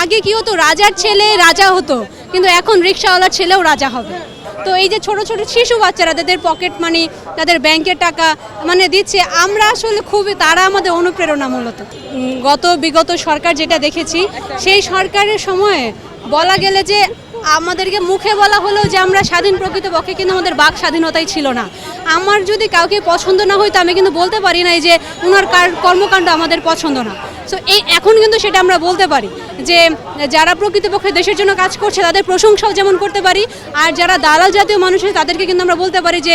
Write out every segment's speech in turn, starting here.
আগে কি হতো, রাজার ছেলে রাজা হতো, কিন্তু এখন রিক্সাওয়ালার ছেলেও রাজা হবে। তো এই যে ছোট ছোট শিশু বাচ্চারা, তাদের পকেট মানি তাদের ব্যাংকের টাকা মানে দিচ্ছে, আমরা আসলে খুবই, তারা আমাদের অনুপ্রেরণা মূলত। গত বিগত সরকার যেটা দেখেছি, সেই সরকারের সময়ে বলা গেলে যে আমাদেরকে মুখে বলা হলো যে আমরা স্বাধীন প্রকৃতপক্ষে কিন্তু আমাদের বাক স্বাধীনতাই ছিল না। আমার যদি কাউকে পছন্দ না হইতো, আমি কিন্তু বলতে পারি না যে ওনার কার- কর্মকাণ্ড আমাদের পছন্দ না। সো এই এখন কিন্তু সেটা আমরা বলতে পারি যে যারা প্রকৃতপক্ষে দেশের জন্য কাজ করছে, তাদের প্রশংসাও যেমন করতে পারি, আর যারা দালাল জাতীয় মানুষ আছে, তাদেরকে কিন্তু আমরা বলতে পারি যে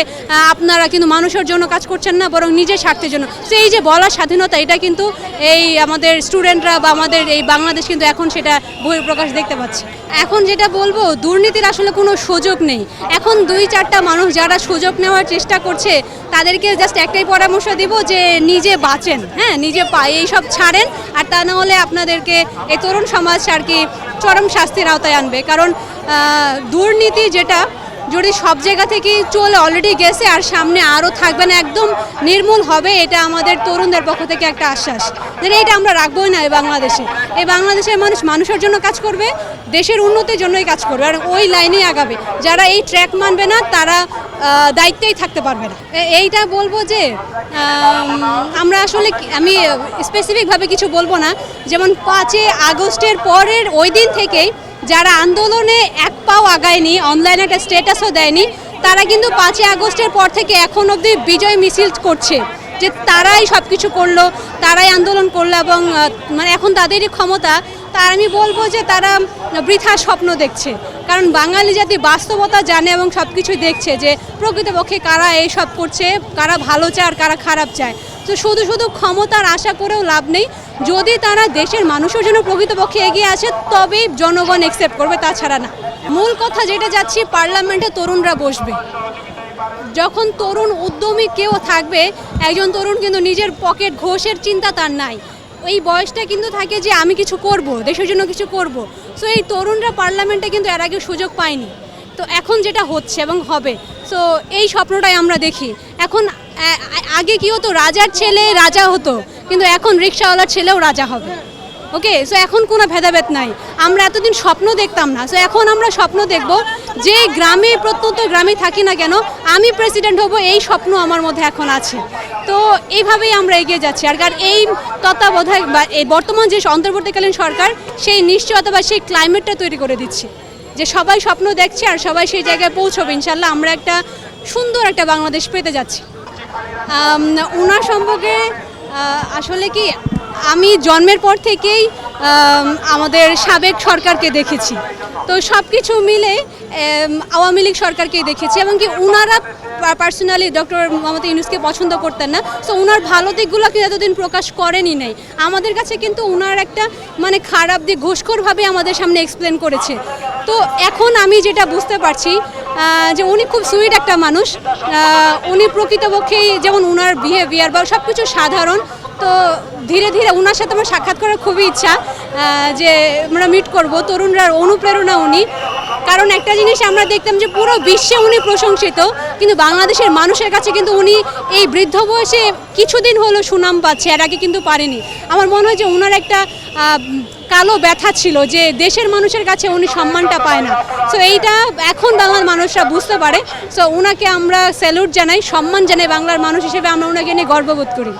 আপনারা কিন্তু মানুষের জন্য কাজ করছেন না, বরং নিজের স্বার্থের জন্য। তো এই যে বলার স্বাধীনতা, এটা কিন্তু এই আমাদের স্টুডেন্টরা বা আমাদের এই বাংলাদেশ কিন্তু এখন সেটা বহিঃপ্রকাশ দেখতে পাচ্ছে। এখন যেটা বলব, দুর্নীতির আসলে কোনো সুযোগ নেই। এখন দুই চারটা মানুষ যারা সুযোগ নেওয়ার চেষ্টা করছে, তাদেরকে জাস্ট একটাই পরামর্শ দিব যে, নিজে বাঁচেন। হ্যাঁ নিজে পায়ে এইসব ছাড়েন আর তা না হলে আপনাদেরকে এই তরুণ সমাজ আর কি চরম শাস্তির আওতায় আনবে। কারণ দুর্নীতি যেটা যদি সব জায়গা থেকেই চলে অলরেডি গেছে আর সামনে আরও থাকবে না, একদম নির্মূল হবে, এটা আমাদের তরুণদের পক্ষ থেকে একটা আশ্বাস যে এটা আমরা রাখবোই না এই বাংলাদেশে। এই বাংলাদেশের মানুষ মানুষের জন্য কাজ করবে, দেশের উন্নতির জন্যই কাজ করবে আর ওই লাইনেই আগাবে। যারা এই ট্র্যাক মানবে না, তারা দায়িত্বেই থাকতে পারবে না। এইটা বলব যে আমরা আসলে আমি স্পেসিফিকভাবে কিছু বলব না। যেমন পাঁচই আগস্টের পরের ওই দিন থেকেই যারা আন্দোলনে এক পাও আগায়নি অনলাইনে একটা স্ট্যাটাসও দেয়নি, তারা কিন্তু পাঁচই আগস্টের পর থেকে এখন অবধি বিজয় মিছিল করছে যে তারাই সব কিছু করল, তারাই আন্দোলন করল এবং মানে এখন তাদেরই ক্ষমতা। তার আমি বলব যে তারা বৃথা স্বপ্ন দেখছে। কারণ বাঙালি জাতি বাস্তবতা জানে এবং সব কিছু দেখছে যে প্রকৃতপক্ষে কারা এই সব করছে, কারা ভালো চায় আর কারা খারাপ চায়। তো শুধু শুধু ক্ষমতার আশা করেও লাভ নেই। যদি তারা দেশের মানুষের জন্য প্রকৃতপক্ষে এগিয়ে আসে, তবেই জনগণ একসেপ্ট করবে, তাছাড়া না। মূল কথা যেটা যাচ্ছি, পার্লামেন্টে তরুণরা বসবে। যখন তরুণ উদ্যমী কেউ থাকবে, একজন তরুণ কিন্তু নিজের পকেট ঘোষের চিন্তা তার নাই। এই বয়সটা কিন্তু থাকে যে, আমি কিছু করব, দেশের জন্য কিছু করব। সো এই তরুণরা পার্লামেন্টে কিন্তু এর আগে সুযোগ পায়নি। তো এখন যেটা হচ্ছে এবং হবে সো এই স্বপ্নটাই আমরা দেখি। এখন আগে কি হতো? রাজার ছেলে রাজা হতো। কিন্তু এখন রিক্সাওয়ালার ছেলেও রাজা হবে। ওকে? সো এখন কোনো ভেদাভেদ নাই। আমরা এতদিন স্বপ্ন দেখতাম না। সো এখন আমরা স্বপ্ন দেখব যে গ্রামে প্রত্যন্ত গ্রামে থাকি না কেন, আমি প্রেসিডেন্ট হব, এই স্বপ্ন আমার মধ্যে এখন আছে। তো, এইভাবেই আমরা এগিয়ে যাচ্ছি। আর এই তত্ত্বাবধায়ক বা এই বর্তমান যে অন্তর্বর্তীকালীন সরকার, সেই নিশ্চয়তা বা সেই ক্লাইমেটটা তৈরি করে দিচ্ছে। যে সবাই স্বপ্ন দেখছে আর সবাই সেই জায়গায় পৌঁছবে, ইনশাল্লাহ আমরা একটা সুন্দর একটা বাংলাদেশ পেতে যাচ্ছি। ওনার সম্পর্কে আসলে কি, আমি জন্মের পর থেকেই আমাদের সাবেক সরকারকে দেখেছি। তো সব কিছু মিলে আওয়ামী লীগ সরকারকেই দেখেছি এবং কি ওনারা পার্সোনালি ডক্টর মোহাম্মদ ইউনুসকে পছন্দ করতেন না তো ওনার ভালো দিকগুলো কিন্তু এতদিন প্রকাশ করেনি নাই। আমাদের কাছে কিন্তু ওনার একটা মানে খারাপ দিক ঘুষখোরভাবে আমাদের সামনে এক্সপ্লেন করেছে। তো এখন আমি যেটা বুঝতে পারছি যে উনি খুব সুইট একটা মানুষ উনি প্রকৃতপক্ষেই যেমন উনার বিহেভিয়ার বা সব কিছু সাধারণ, তো ধীরে ধীরে ওনার সাথে আমার সাক্ষাৎ করার খুবই ইচ্ছা যে আমরা মিট করব, তরুণরা অনুপ্রেরণা উনি। কারণ একটা জিনিস আমরা দেখতাম যে পুরো বিশ্বে উনি প্রশংসিত, কিন্তু বাংলাদেশের মানুষের কাছে কিন্তু উনি এই বৃদ্ধ বয়সে কিছুদিন হলো সুনাম পাচ্ছে, এর আগে কিন্তু পারেনি। আমার মনে হয় যে ওনার একটা কালো ব্যথা ছিল যে দেশের মানুষের কাছে উনি সম্মানটা পায় না। সো এইটা এখন বাংলার মানুষরা বুঝতে পারে। সো ওনাকে আমরা স্যালুট জানাই, সম্মান জানাই বাংলার মানুষ হিসেবে আমরা ওনাকে নিয়ে গর্ববোধ করি।